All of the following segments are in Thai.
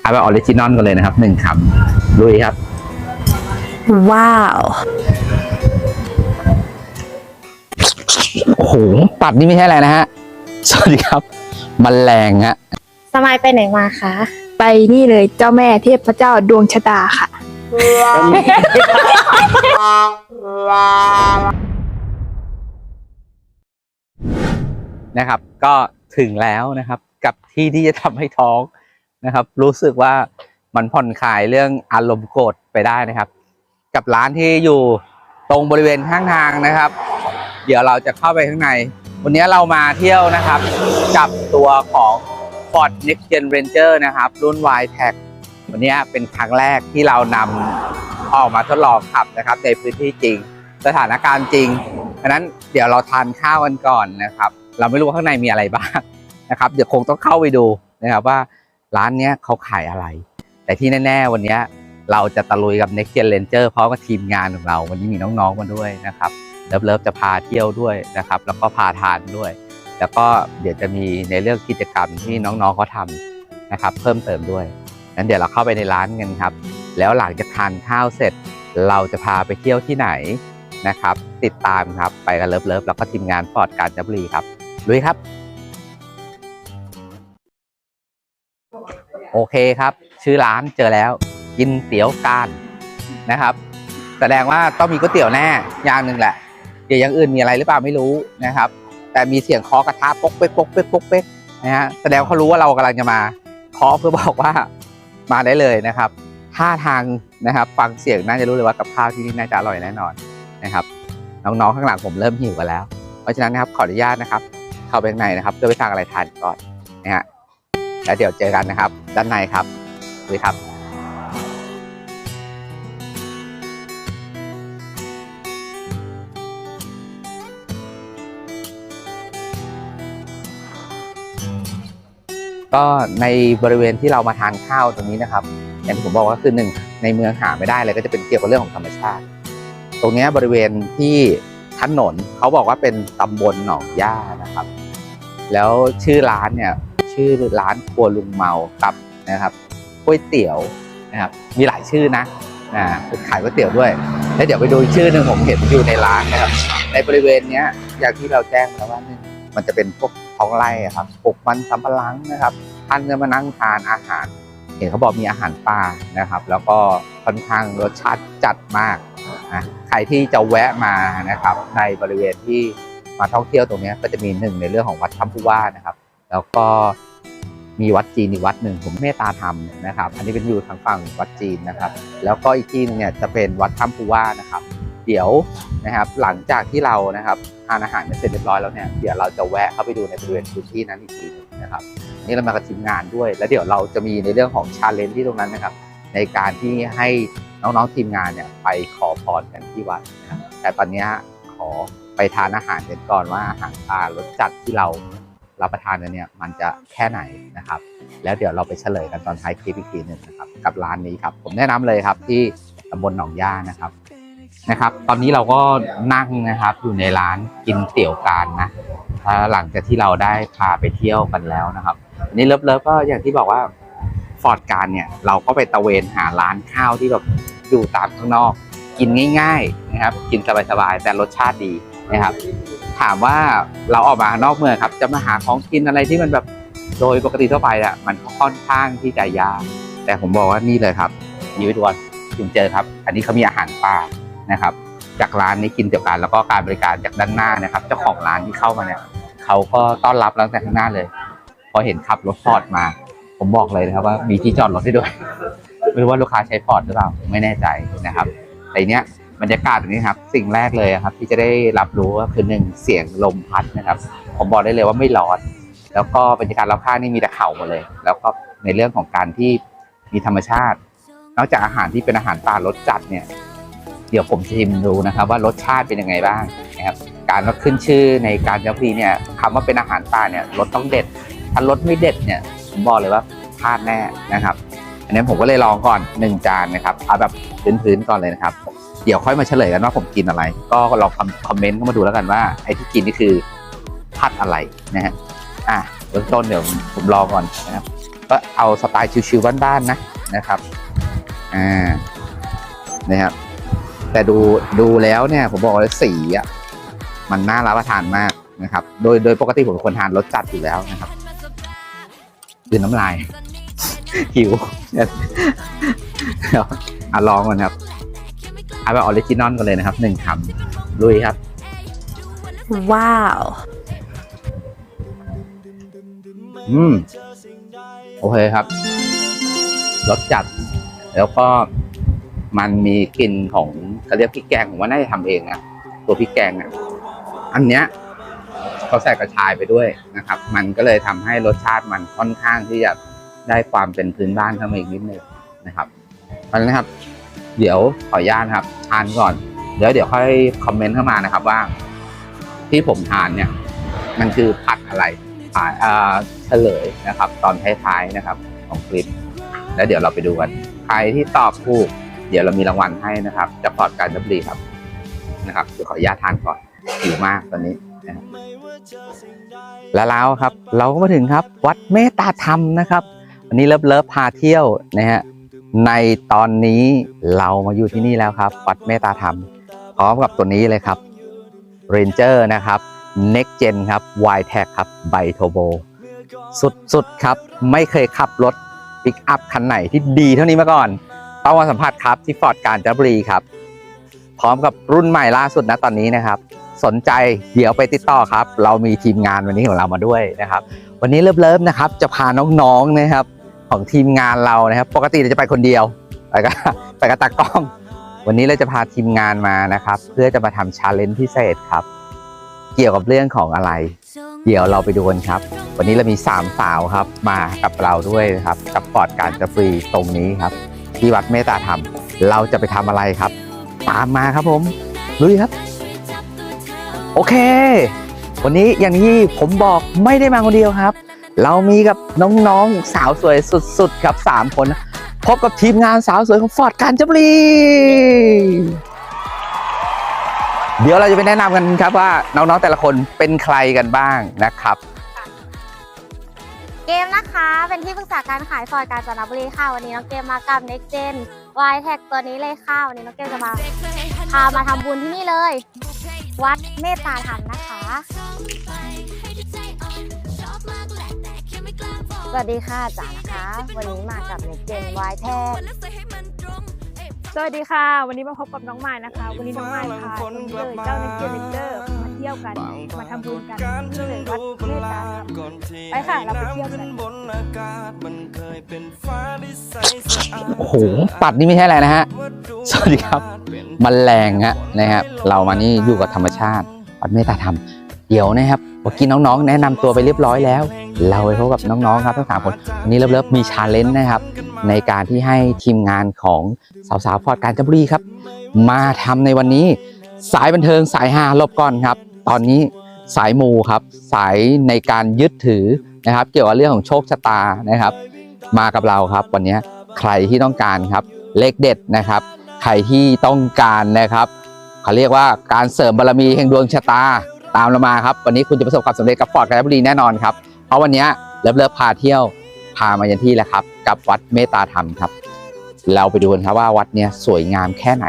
เอาแบบออริจินอลกันเลยนะครับหนึ่งคำลุยครับ ว้าวโอ้โหปัดนี่ไม่ใช่อะไรนะฮะ สวัสดีครับมแมลงฮะสมายไปไหนมาคะ ไปนี่เลยเจ้าแม่เทพเจ้าดวงชะตาค่ะ นะครับ ก็ถึงแล้วนะครับ กับที่ที่จะทำให้ท้อง นะครับ รู้สึกว่ามันผ่อนคลายเรื่องอารมณ์โกรธไปได้นะครับ กับร้านที่อยู่ตรงบริเวณข้างทางนะครับ เดี๋ยวเราจะเข้าไปข้างใน วันนี้เรามาเที่ยวนะครับกับตัวของ Ford Next Gen Ranger นะครับ รุ่น y t e c วันนี้เป็นครั้งแรกที่เรานำออกมาทดลองขับนะครับ ในพื้นที่จริง สถานการณ์จริงเพราะฉะนั้นเดี๋ยวเราทานข้าวกันก่อนนะครับ เราไม่รู้ว่าข้างในมีอะไรบ้างนะครับ เดี๋ยวคงต้องเข้าไปดูนะครับว่า ร้านเนี้ยเขาขายอะไร แต่ที่แน่ ๆ วันนี้เราจะตะลุยกับ Next Gen Ranger พร้อมกับทีมงานของเรา วันนี้มีน้องๆมาด้วยนะครับเลิฟเลิฟจะพาเที่ยวด้วยนะครับ แล้วก็พาทานด้วย แล้วก็เดี๋ยวจะมีในเรื่องกิจกรรมที่น้องๆเขาทำนะครับ เพิ่มเติมด้วยงั้นเดี๋ยวเราเข้าไปในร้านกันครับ แล้วหลังจากทานข้าวเสร็จ เราจะพาไปเที่ยวที่ไหนนะครับ ติดตามครับไปกันเลิฟเลิฟแล้วก็ทีมงานฟอร์ดการจับรีครับลุยครับ โอเคครับ ชื่อร้านเจอแล้ว กินเตี๋ยวการนะครับ แสดงว่าต้องมีก๋วยเตี๋ยวแน่อย่างหนึ่งแหละ เดี๋ยวอย่างอื่นมีอะไรหรือเปล่าไม่รู้นะครับ แต่มีเสียงเคาะกระทะปกเป๊กปกเป๊กปกเป๊กนะฮะแสดงเขารู้ว่าเรากำลังจะมาเคาะเพื่อบอกว่ามาได้เลยนะครับท่าทางนะครับ ฟังเสียงน่าจะรู้เลยว่ากับข้าวที่นี่น่าจะอร่อยแน่นอนนะครับ น้องๆข้างหลังผมเริ่มหิวกันแล้ว เพราะฉะนั้นนะครับขออนุญาตนะครับ เข้าไปข้างในนะครับเพื่อไปสั่งอะไรทานก่อนนะฮะ แล้วเดี๋ยวเจอกันนะครับ ด้านในครับดูครับก็ในบริเวณที่เรามาทานข้าวตรงนี้นะครับ อย่างที่ผมบอกว่าคือหนึ่งในเมืองหาไม่ได้เลยก็จะเป็นเกี่ยวกับเรื่องของธรรมชาติ ตรงนี้บริเวณที่ถนนเขาบอกว่าเป็นตำบลหนองย่านะครับ แล้วชื่อร้านเนี่ย ชื่อร้านครัวลุงเมาครับนะครับก๋วยเตี๋ยวนะครับมีหลายชื่อนะนะขายก๋วยเตี๋ยวด้วยแล้วเดี๋ยวไปดูชื่อหนึ่งผมเห็นอยู่ในร้านนะครับ ในบริเวณเนี้ยอย่างที่เราแจ้งแล้วว่านึงมันจะเป็นพวกท้องไร่ครับปลูกมันสำปะหลังนะครับท่านจะมานั่งทานอาหาร เห็นเขาบอกมีอาหารป่านะครับ แล้วก็ค่อนข้างรสชาติจัดมากนะใครที่จะแวะมานะครับ ในบริเวณที่มาท่องเที่ยวตรงนี้ก็จะมีหนึ่งในเรื่องของวัดถ้ำผู้ว่านะครับ แล้วก็ มีวัดจีนอีกวัดหนึ่งผมเมตตาธรรมนะครับ อันนี้เป็นอยู่ทางฝั่งวัดจีนนะครับ แล้วก็อีกที่หนึงเนี่ยจะเป็นวัดถ้ำผู้ว่านะครับ เดี๋ยวนะครับหลังจากที่เรานะครับทานอาหารเสร็จเรียบร้อยแล้วเนี่ยเดี๋ยวเราจะแวะเข้าไปดูในบริเวณพื้นที่นั้นอีกทีนึงนะครับนี่เรามากับทีมงานด้วย แล้วเดี๋ยวเราจะมีในเรื่องของชาเลนจ์ที่ตรงนั้นนะครับ ในการที่ให้น้องๆทีมงานเนี่ยไปขอพรกันที่วัดนะครับแต่ตอนนี้ขอไปทานอาหารกันก่อนว่าอาหารปลารสจัดที่เรา รับประทานกันเนี่ยมันจะแค่ไหนนะครับ แล้วเดี๋ยวเราไปเฉลยกันตอนท้ายคลิปอีกทีหนึ่งนะครับกับร้านนี้ครับ ผมแนะนำเลยครับที่ตำบลหนองย่านะครับนะครับ ตอนนี้เราก็นั่งนะครับอยู่ในร้านกินเตี๋ยวการนะหลังจากที่เราได้พาไปเที่ยวกันแล้วนะครับนนี้เลิฟเลิฟก็อย่างที่บอกว่าฟอร์ดการเนี่ยเราก็ไปตะเวนหาร้านข้าวที่แบบอยู่ตามข้างนอก กินง่าย ๆ นะครับ กินสบายๆแต่รสชาติดีนะครับ ถามว่าเราออกมานอกเมืองครับ จะมาหาของกินอะไรที่มันแบบโดยปกติทั่วไปอะมันค่อนข้างที่จะยากแต่ผมบอกว่านี่เลยครับยูวิทวันถึงเจอครับ อันนี้เขามีอาหารป่านะครับ จากร้านนี้กินเดียวกันแล้วก็การบริการจากด้านหน้านะครับ เจ้าของร้านที่เข้ามาเนี่ยเขาก็ต้อนรับเราตั้งแต่ข้างหน้าเลย พอเห็นขับรถฟอร์ดมา ผมบอกเลยนะครับว่ามีที่จอดรถให้ด้วย ไม่รู้ว่าลูกค้าใช้ฟอร์ดหรือเปล่าไม่แน่ใจนะครับแต่เนี้ย บรรยากาศแบบนี้ครับ สิ่งแรกเลยครับ ที่จะได้รับรู้ก็คือหนึ่งเสียงลมพัดนะครับ ผมบอกได้เลยว่าไม่ร้อน แล้วก็บรรยากาศรอบข้างนี่มีแต่เขาหมดเลย แล้วก็ในเรื่องของการที่มีธรรมชาติ นอกจากอาหารที่เป็นอาหารป่ารสจัดเนี่ย เดี๋ยวผมจะชิมดูนะครับ ว่ารสชาติเป็นยังไงบ้างนะครับ การว่าขึ้นชื่อในการจัพรีเนี่ยคำว่าเป็นอาหารป่าเนี่ยรสต้องเด็ด ถ้ารสไม่เด็ดเนี่ยผมบอกเลยว่าพลาดแน่นะครับ อันนี้ผมก็เลยลองก่อนหนึ่งจานนะครับเอาแบบพื้นๆก่อนเลยนะครับ เดี๋ยวค่อยมาเฉลยกันว่าผมกินอะไร ก็ลองคอมเมนต์เข้ามาดูแล้วกันว่าไอ้ที่กินนี่คือผัดอะไรนะฮะอะเริ่มต้นเดี๋ยวผมลองก่อนนะครับ ก็เอาสไตล์ชิวๆบ้านๆนะนะครับอ่านะครับ แต่ดูดูแล้วเนี่ยผมบอกเลยสีอะมันน่ารับประทานมากนะครับ โดยโดยปกติผมเป็นคนทานรสจัดอยู่แล้วนะครับคือน้ำลายหิวเดี๋ยวอะลองก่อนครับ เอาแบบออริจินอลกันเลยนะครับหนึ่งคำลุยครับ ว้าว อืม โอเคครับรสจัด แล้วก็มันมีกลิ่นของเขาเรียกพริกแกงผมว่าน่าจะทำเองนะตัวพริกแกงอะอันเนี้ยเขาใส่กระชายไปด้วยนะครับ มันก็เลยทำให้รสชาติมันค่อนข้างที่จะได้ความเป็นพื้นบ้านเข้ามาอีกนิดนึงนะครับเพราะฉะนั้นนะครับ เดี๋ยวขออนุญาตนะครับทานก่อน เดี๋ยวเดี๋ยวค่อยคอมเมนต์เข้ามานะครับว่า ที่ผมทานเนี่ย มันคือผัดอะไรอ่าอ่าเฉลยนะครับ ตอนท้ายๆนะครับ ของคลิป แล้วเดี๋ยวเราไปดูกันใครที่ตอบถูก เดี๋ยวเรามีรางวัลให้นะครับจากพอร์ตการดับลีครับนะครับเดี๋ยวขออนุญาตทานก่อนหิวมากตอนนี้นะครับและแล้วครับ เราก็มาถึงครับ วัดเมตตาธรรมนะครับวันนี้เลิฟเลิฟพาเที่ยวนะฮะ ในตอนนี้เรามาอยู่ที่นี่แล้วครับ วัดเมตตาธรรม พร้อมกับตัวนี้เลยครับ Ranger นะครับ Next Gen ครับ y t a g ครับไบโทโบสุดๆครับ ไม่เคยขับรถปิกอัพคันไหนที่ดีเท่านี้มาก่อน ต้องมาสัมผัสครับที่ฟอร์ดการจนบุรีครับ พร้อมกับรุ่นใหม่ล่าสุดนะตอนนี้นะครับ สนใจเดี๋ยวไปติดต่อครับ เรามีทีมงานวันนี้ของเรามาด้วยนะครับ วันนี้เลิฟๆนะครับ จะพาน้องๆนะครับ ของทีมงานเรานะครับ ปกติเราจะไปคนเดียวไปกับไปกับตากล้อง วันนี้เราจะพาทีมงานมานะครับ เพื่อจะมาทำชาเลนจ์พิเศษครับ เกี่ยวกับเรื่องของอะไร เดี๋ยวเราไปดูกันครับ วันนี้เรามี 3 สาวครับมากับเราด้วยนะครับ กับปอดการจะฟรีตรงนี้ครับ ที่วัดเมตตาธรรม เราจะไปทำอะไรครับ ตามมาครับผมลุยครับ โอเค วันนี้อย่างที่ผมบอกไม่ได้มาคนเดียวครับ เรามีกับน้องๆสาวสวยสุดๆครับ 3 คน พบกับทีมงานสาวสวยของฟอร์ดการจบรีเดี๋ยวเราจะไปแนะนำกันครับว่าน้องๆแต่ละคนเป็นใครกันบ้างนะครับ เกมนะคะเป็นที่ปรึกษาการขายฟอร์ดกาญจนบุรีค่ะ วันนี้น้องเกมมากับ Next Gen y t a g ตัวนี้เลยค่ะ วันนี้น้องเกมจะมาพามาทำบุญที่นี่เลย วัดเมตตาธรรมนะคะ สวัสดีค่ะจ๋านะคะ วันนี้มากับ Next Gen y t a g สวัสดีค่ะ วันนี้มาพบกับน้องไม้นะคะ วันนี้น้องไม้พาคนนี้เลยเจ้าเนเจอร์เลนเจอร์มาเที่ยวกันมาทำบุญกันที่เลยวัดเมตตาธรรมไปค่ะเราไปเที่ยวกันโอ้โหปัดนี่ไม่ใช่อะไรนะฮะสวัสดีครับมแมลงฮะนะครับเรามานี่อยู่กับธรรมชาติวัดเมตตาธรรม เดี๋ยวนะครับเมื่อกี้น้องๆ แนะนำตัวไปเรียบร้อยแล้ว เราไปพบกับน้องๆครับทั้งสามคนวันนี้เลิฟๆมีชาเลนจ์นะครับ ในการที่ให้ทีมงานของสาวๆฟอร์ดการจนบุรีครับ มาทำในวันนี้ สายบันเทิงสายฮาลบก่อนครับ ตอนนี้สายมูครับ สายในการยึดถือนะครับ เกี่ยวกับเรื่องของโชคชะตานะครับ มากับเราครับ วันนี้ใครที่ต้องการครับ เลขเด็ดนะครับ ใครที่ต้องการนะครับเขาเรียกว่าการเสริมบารมีแห่งดวงชะตา ตามเรามาครับ วันนี้คุณจะประสบความสำเร็จกับฟอร์ดกาญจนบุรีแน่นอนครับ เพราะวันนี้เลิฟเลิฟพาเที่ยวพามายันที่แล้วครับ กับวัดเมตตาธรรมครับ เราไปดูกันครับว่าวัดเนี้ยสวยงามแค่ไหน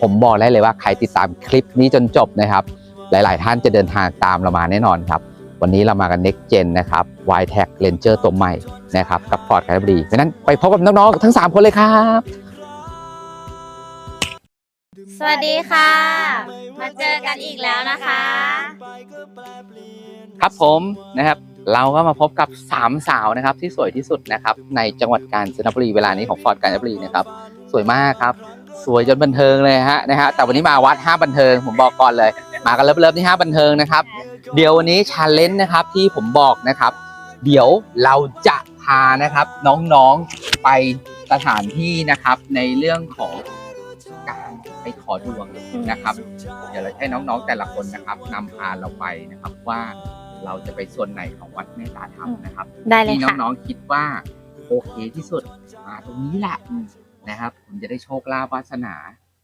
ผมบอกได้เลยว่าใครติดตามคลิปนี้จนจบนะครับ หลาย ๆ ท่านจะเดินทางตามเรามาแน่นอนครับ วันนี้เรามากัน Next Gen นะครับ y t a g Ranger ตัวใหม่นะครับกับฟอร์ดกาญจนบุรีเพราะนั้นไปพบกับน้อง ๆ ทั้ง 3 คนเลยครับ สวัสดีค่ะ มาเจอกันอีกแล้วนะคะ ครับผมนะครับ เราก็มาพบกับสามสาวนะครับ ที่สวยที่สุดนะครับ ในจังหวัดกาญจนบุรีเวลานี้ของฟอร์ดกาญจนบุรีนะครับ สวยมากครับ สวยจนบันเทิงเลยฮะนะฮะแต่วันนี้มาวัดห้าบันเทิง ผมบอกก่อนเลย มากันเลิฟๆที่ห้าบันเทิงนะครับ เดี๋ยววันนี้ชาเลนจ์นะครับที่ผมบอกนะครับ เดี๋ยวเราจะพานะครับน้องๆไปสถานที่นะครับในเรื่องของ การไปขอดวงนะครับเดี๋ยวเราให้น้องๆแต่ละคนนะครับนำพาเราไปนะครับว่าเราจะไปส่วนไหนของวัดเมตตาธรรมนะครับได้เลยที่ค่ะ น้องๆคิดว่าโอเคที่สุดมาตรงนี้แหละนะครับผมจะได้โชคลาภวาสนา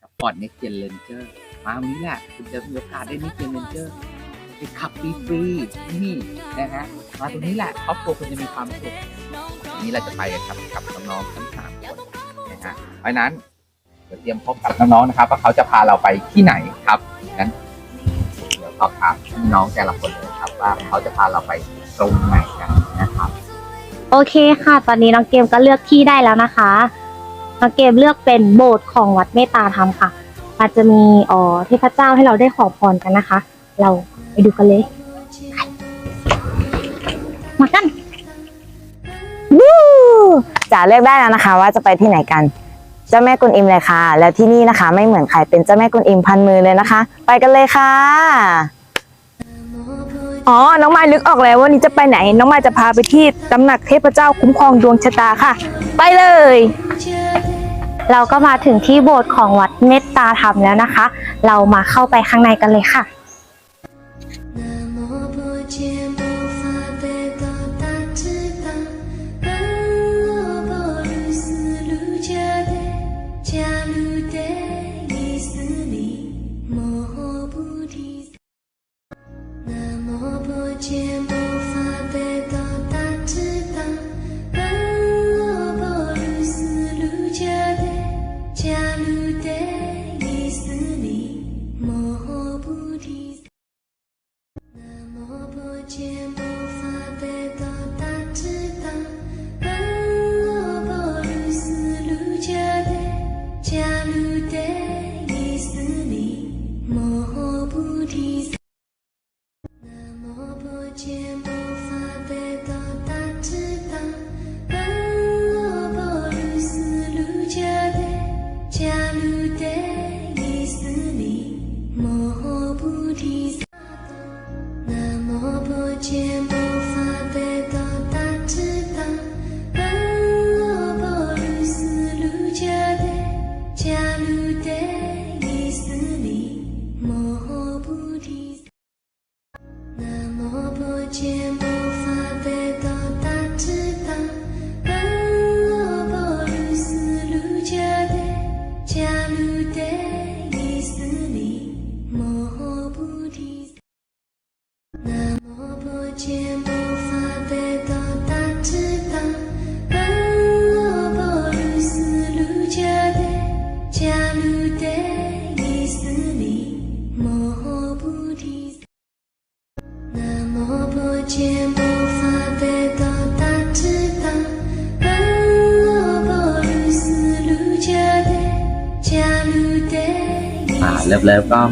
กับฟอร์ดเน็กเจนเลนเจอร์มาตรงนี้แหละคุณจะมีโอกาสได้เน็กเจนเลนเจอร์ไปขับฟรีๆที่นี่นะฮะมาตรงนี้แหละครอบครัวคุณจะมีความสุขนี้เราจะไปกันครับกับน้องๆทั้งสามคนนะฮะเพราะฉะนั้นเดี๋ยวเตรียมพบกับน้องๆนะครับ ว่าเขาจะพาเราไปที่ไหนครับงั้นเดี๋ยวสอบถามน้องแต่ละคนเลยครับว่าเขาจะพาเราไปตรงไหนกันนะครับ โอเคค่ะ ตอนนี้น้องเกมก็เลือกที่ได้แล้วนะคะน้องเกมเลือกเป็นโบสถ์ของวัดเมตตาธรรมค่ะอาจจะมีอ๋อเทพเจ้าให้เราได้ขอพรกันนะคะ เราไปดูกันเลยมากันวู้จ๋าเลือกได้แล้วนะคะ ว่าจะไปที่ไหนกัน เจ้าแม่กุนอิมเลยค่ะ แล้วที่นี่นะคะ ไม่เหมือนใครเป็นเจ้าแม่กุนอิมพันมือเลยนะคะ ไปกันเลยค่ะ อ๋อ น้องไม้นึกออกแล้วว่านี้จะไปไหน น้องไม้จะพาไปที่ตำหนักเทพเจ้าคุ้มครองดวงชะตาค่ะ ไปเลย เราก็มาถึงที่โบสถ์ของวัดเมตตาธรรมแล้วนะคะ เรามาเข้าไปข้างในกันเลยค่ะ 天。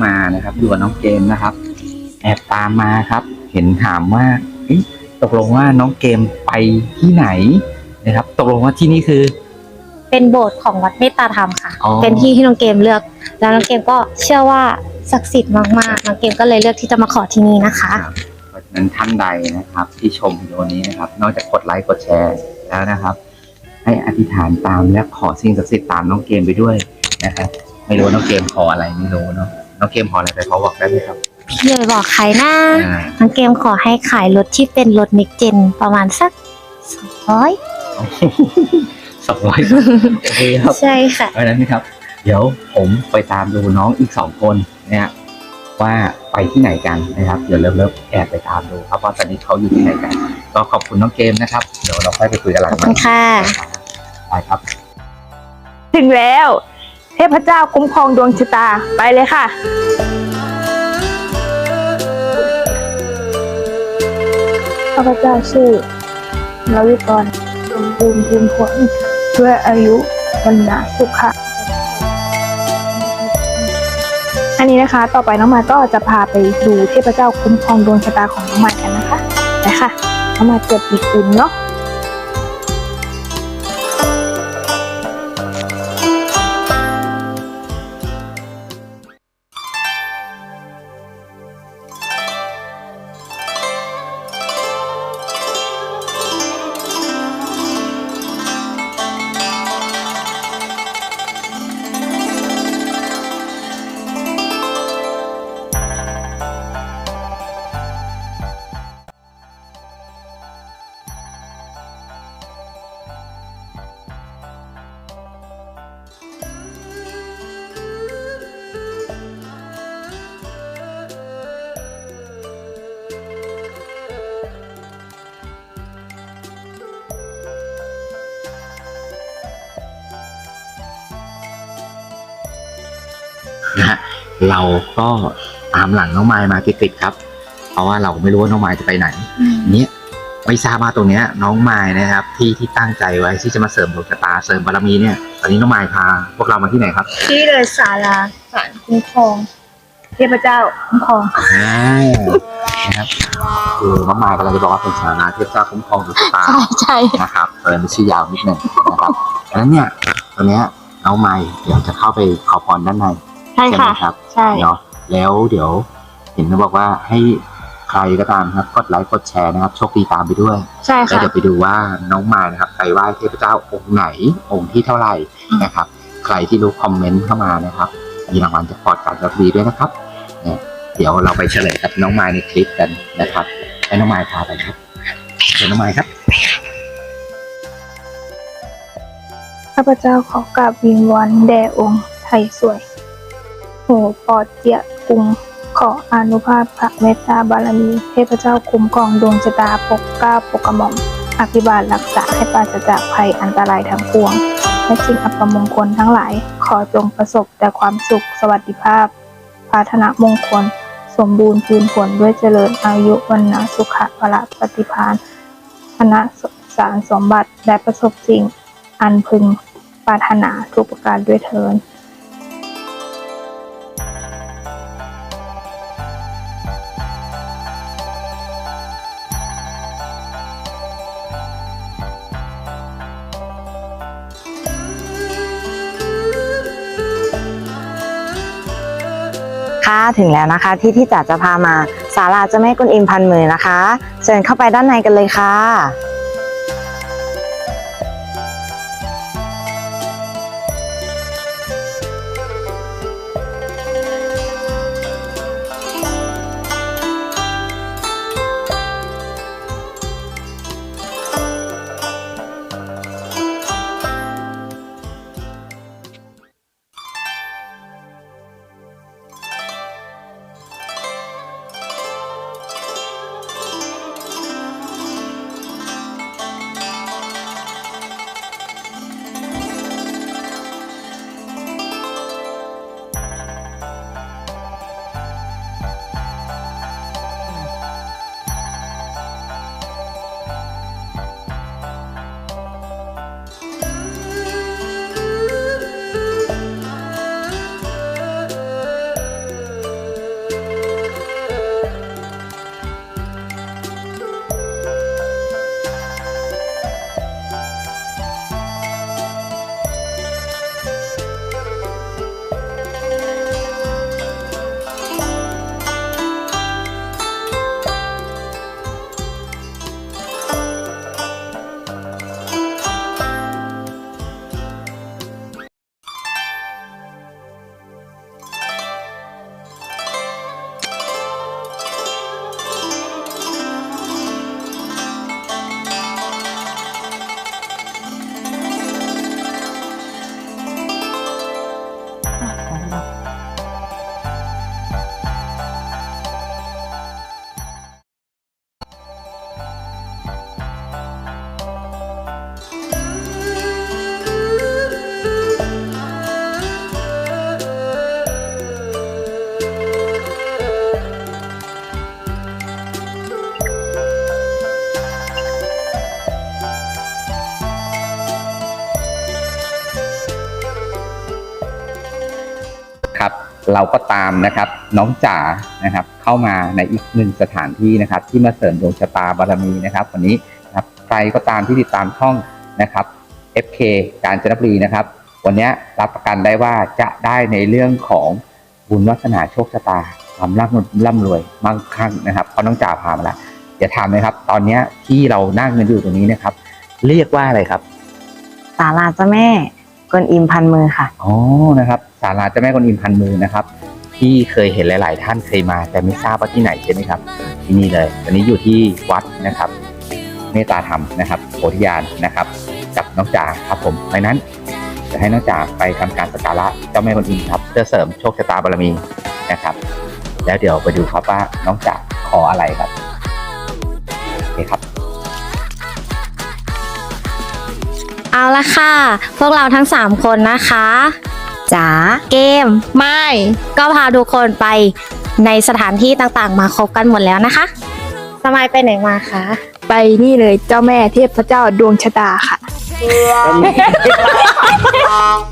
มานะครับอยู่กับน้องเกมนะครับ แอบตามมาครับ เห็นถามว่าเอ๊ะตกลงว่าน้องเกมไปที่ไหนนะครับ ตกลงว่าที่นี่คือ เป็นโบสถ์ของวัดเมตตาธรรมค่ะอ๋อเป็นที่ที่น้องเกมเลือก แล้วน้องเกมก็เชื่อว่าศักดิ์สิทธิ์มากๆน้องเกมก็เลยเลือกที่จะมาขอที่นี่นะคะครับเพราะฉะนั้นท่านใดนะครับ ที่ชมวิดีโอนี้นะครับ นอกจากกดไลค์กดแชร์แล้วนะครับ ให้อธิษฐานตามและขอสิ่งศักดิ์สิทธิ์ตามน้องเกมไปด้วยนะครับไม่รู้ว่าน้องเกมขออะไรไม่รู้เนาะ น้องเกมขออะไรไปขอบอกได้ไหมครับพี่เลยบอกใครนะอ่าน้องเกมขอให้ขายรถที่เป็นรถนิกเจนประมาณสักสองร้อยสองร้อยโอเคครับ ใช่ค่ะ เพราะฉะนั้นนะครับ เดี๋ยวผมไปตามดูน้องอีกสองคนนะฮะว่าไปที่ไหนกันนะครับ เดี๋ยวเริ่มเริ่มแอบไปตามดูครับว่าตอนนี้เขาอยู่ที่ไหนกัน ก็ขอบคุณน้องเกมนะครับ เดี๋ยวเราค่อยไปคุยกันหลัขงอบคุณค่ะ ไปครับ ถึงแล้ว เทพเจ้าคุ้มครองดวงชะตาไปเลยค่ะ ข้าพเจ้าชื่อลวิกรสมบูรณ์ภูมิผลด้วยอายุวันนาสุขะอันนี้นะคะ ต่อไปน้องมาก็จะพาไปดูเทพเจ้าคุ้มครองดวงชะตาของน้องมากันนะคะไปค่ะน้องมาเกิดปีกุลเนาะ เราก็ตามหลังน้องไม้มาติดๆครับ เพราะว่าเราไม่รู้ว่าน้องไม้จะไปไหนเนี้ยไม่ทราบว่าตรงเนี้ยน้องไม้นะครับ ที่ที่ตั้งใจไว้ที่จะมาเสริมดวงชะตาเสริมบารมีเนี่ย ตอนนี้น้องไม้พาพวกเรามาที่ไหนครับ ที่เลยศาลาศาลคุ้มครองเทพเจ้าคุ้มครองอ่านะครับคือน้องไม้กำลังจะบอกว่าเป็นสาราเทพเจ้าคุ้มครองดวงชะตาใช่นะครับเออมันชื่อยาวนิดหนึ่งนะครับดังนั้นเนี่ยตอนเนี้ยน้องไม้เดี๋ยวจะเข้าไปขอพรด้านใน ใช่ใช่ไหมค่ะครับใช่เนาะแล้วเดี๋ยวเห็นเขาบอกว่าให้ใครก็ตามครับกดไลค์กดแชร์นะครับโชคดีตามไปด้วยใช่แล้วค่ะเดี๋ยวไปดูว่าน้องมายนะครับไปไหว้เทพเจ้าองค์ไหนองค์ที่เท่าไหร่นะครับ ใครที่รู้คอมเมนต์เข้ามานะครับมีรางวัลจากพอร์ตการรับดีด้วยนะครับเนี่ยเดี๋ยวเราไปเฉลยกับน้องมายในคลิปกันนะครับให้น้องมายพาไปครับเชิญน้องมายครับข้าพเจ้าขอกราบวิงวอนแด่องค์ไทยสวย หูปอดเจียกรุงขออนุภาพพระเมตตาบารมีเทพเจ้าคุ้มครองดวงชะตาปกกล้าปกกระหม่อมอภิบาลรักษาให้ปราศจากภัยอันตรายทั้งปวง และสิ่งอัปมงคลทั้งหลาย ขอจงประสบแต่ความสุขสวัสดิภาพปารถนามงคล สมบูรณ์พูนผลด้วยเจริญอายุวันนะสุขะพละปฏิภาณธนสารสมบัติและประสบสิ่งอันพึงปรารถนาทุกประการด้วยเทิน ค่ะถึงแล้วนะคะที่ที่จ๋าจะพามาศาลาเจ้าแม่กุนอิมพันมือนะคะ เชิญเข้าไปด้านในกันเลยค่ะ เราก็ตามนะครับน้องจ๋านะครับ เข้ามาในอีกหนึ่งสถานที่นะครับ ที่มาเสริมดวงชะตาบารมีนะครับ วันนี้นะครับใครก็ตามที่ติดตามช่องนะครับ FK การจนบุรีนะครับ วันนี้รับประกันได้ว่าจะได้ในเรื่องของบุญวาสนาโชคชะตาความร่ำร่ำรวยมั่งคั่งนะครับเพราะน้องจ๋าพามาแล้วอย่าถามนะครับ ตอนนี้ที่เรานั่งกันอยู่ตรงนี้นะครับ เรียกว่าอะไรครับ ศาลาเจ้าแม่ กุนอิมพันมือค่ะ อ๋อ นะครับศาลาเจ้าแม่กวนอิมพันมือนะครับ ที่เคยเห็นหลาย ๆ ท่านเคยมา แต่ไม่ทราบว่าที่ไหนใช่ไหมครับที่นี่เลยวันนี้อยู่ที่วัดนะครับเมตตาธรรมนะครับโพธิญาณนะครับ กับน้องจ๋าครับผมดังนั้นจะให้น้องจ๋าไปทำการสักการะเจ้าแม่กวนอิมครับเพื่อเสริมโชคชะตาบารมีนะครับ แล้วเดี๋ยวไปดูครับว่าน้องจ๋าขออะไรครับโอเคครับ เอาละค่ะ พวกเราทั้ง 3 คนนะคะจ๋าเกม ไม่ ก็พาทุกคนไปในสถานที่ต่างๆ มาครบกันหมดแล้วนะคะ สมายไปไหนมาคะ ไปนี่เลยเจ้าแม่เทพเจ้าดวงชะตาค่ะ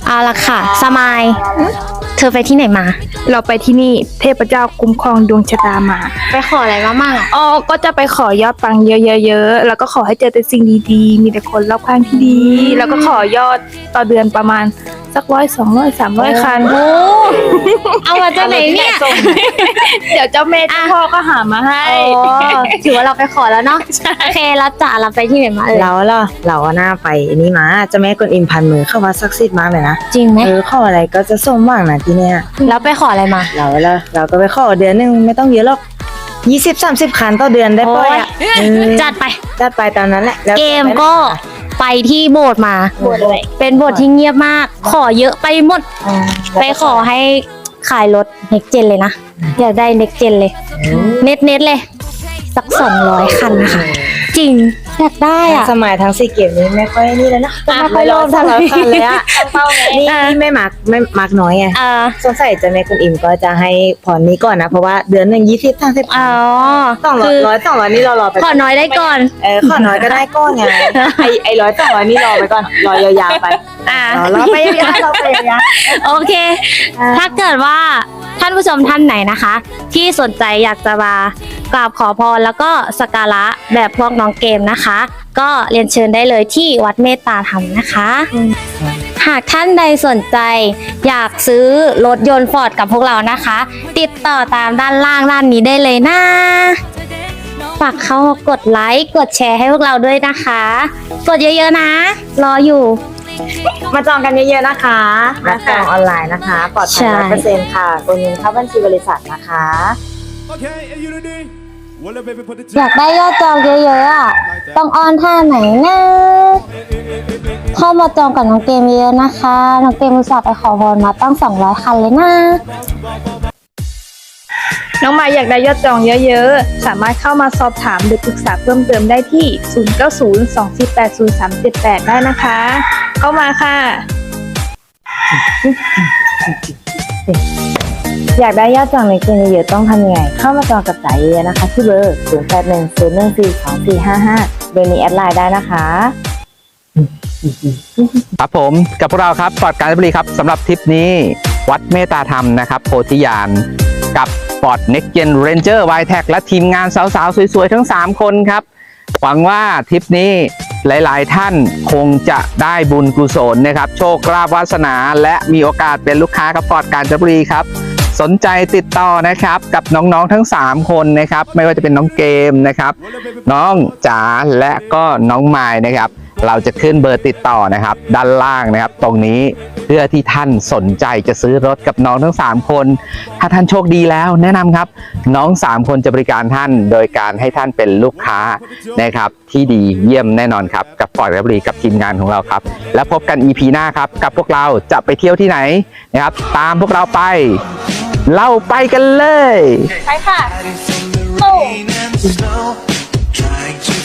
เอาละค่ะ สมาย เธอไปที่ไหนมา เราไปที่นี่เทพเจ้าคุ้มครองดวงชะตามาไปขออะไรมาบ้างอะอ๋อก็จะไปขอยอดปังเยอะๆๆแล้วก็ขอให้เจอแต่สิ่งดีๆ มีแต่คนรอบข้างที่ดี แล้วก็ขอยอดต่อเดือนประมาณสักร้อยสองร้อยสามร้อยคันโอ้เอามาจากไหนเนี่ย เดี๋ยวเจ้าแม่เจ้าพ่อก็หามาให้อ๋อถือว่าเราไปขอแล้วเนาะโอเคแล้วจ๋าเราไปที่ไหนมาเอ่ยเราเหรอเราอะหน้าไปอันนี้มาเจ้าแม่กวนอิมพันมือเข้าวัดศักดิ์สิทธิ์มากเลยนะจริงไหมเออข้ออะไรก็จะสมหวังนะที่เนี้ยแล้วไปขออะไรมาเราละเราก็ไปขอเดือนหนึ่งไม่ต้องเยอะหรอกยี่สิบสามสิบคันต่อเดือนได้ป่อยอะเออจัดไปจัดไปตามนั้นแหละแล้วเกมก็ ไปที่โบสถ์มาเป็นโบสถ์ที่เงียบมาก ขอเยอะไปหมดอืมไปขอให้ขายรถเน็กเจนเลยนะ อยากได้เน็กเจนเลย เน็ตเน็ตเลย สักสองร้อยคันนะคะ จริงอยากได้อะ สมัยทั้งสี่เกมนี้ไม่ค่อยนี่แล้วนะอะไม่รอดสามร้อยคันเลยอะนี่อะนี่ไม่มักไม่มักน้อยไงอ่าสงสัยเจะแม่คุณอิมก็จะให้ผ่อนนี้ก่อนนะ เพราะว่าเดือนหนึ่งยี่สิบสามสิบอ๋อสองร้อคืยอร้อยสองร้อยนี่เรารอไปขอน้อยได้ก่อนเออขอน้อยก็ได้ก้อนไงไอไอร้อยสองร้อยนี่รอไปก่อนรอยาวๆไปอ่ารอรอไปยาวๆรอไปยาวโอเค ถ้าเกิดว่าท่านผู้ชมท่านไหนนะคะ ที่สนใจอยากจะมา กราบขอพรแล้วก็สักการะแบบพวกน้องเกมนะคะ ก็เรียนเชิญได้เลยที่วัดเมตตาธรรมนะคะ หากท่านใดสนใจ อยากซื้อรถยนต์ฟอร์ดกับพวกเรานะคะ ติดต่อตามด้านล่างด้านนี้ได้เลยนะฝากเข้ามากดไลค์กดแชร์ให้พวกเราด้วยนะคะ กดเยอะๆนะ รออยู่ๆมาจองกันเยอะๆนะคะมาจองออนไลน์นะคะ ปลอดภัใช่ยร้อยเปอร์เซ็นต์ค่ะโอนเงินเข้าบัญชีบริษัทนะคะ Okay, are you ready? Well, baby, put the อยากได้ยอดจองเยอะๆอะ ต้องออนท่าไหนนะเข้ามาจองกับน้องเกมเยอะนะคะ น้องเกมอุตส่าห์ไปขอพรมาตั้ง 200 คันเลยนะ น้องมายอยากได้ยอดจองเยอะๆ สามารถเข้ามาสอบถามหรือปรึกษาเพิ่มเติมได้ที่ 0902480378 ได้นะคะ เข้ามาค่ะ อยากได้ยอดจองในเกมเยอะๆต้องทำยังไง เข้ามาจองกับสายเยอะนะคะ ที่เบอร์ 0 8 1 0 1 4 2 4 5 5 เบอร์นี้แอดไลน์ได้นะคะ ครับผมกับพวกเราครับฟอดการบุรีครับสำหรับทริปนี้ วัดเมตตาธรรมนะครับโพธิญาณกับ Ford Next Gen Ranger y t e c และทีมงานสาวๆ สวยๆ ทั้ง 3 คนครับ หวังว่าทริปนี้หลายๆ ท่านคงจะได้บุญกุศลนะครับ โชคลาภวาสนา และมีโอกาสเป็นลูกค้ากับฟอดการจบุรีครับ สนใจติดต่อนะครับกับน้องๆทั้ง 3 คนนะครับ ไม่ว่าจะเป็นน้องเกมนะครับ น้องจ๋าและก็น้องไม้นะครับ เราจะขึ้นเบอร์ติดต่อนะครับ ด้านล่างนะครับ ตรงนี้เพื่อที่ท่านสนใจจะซื้อรถกับน้องทั้ง 3 คน ถ้าท่านโชคดีแล้วแนะนำครับ น้อง 3 คนจะบริการท่าน โดยการให้ท่านเป็นลูกค้านะครับ ที่ดีเยี่ยมแน่นอนครับ กับฟอร์ดและบรีกับทีมงานของเราครับ แล้วพบกัน EP หน้าครับ กับพวกเราจะไปเที่ยวที่ไหนนะครับ ตามพวกเราไป เราไปกันเลย rain and snow. Trying to forget,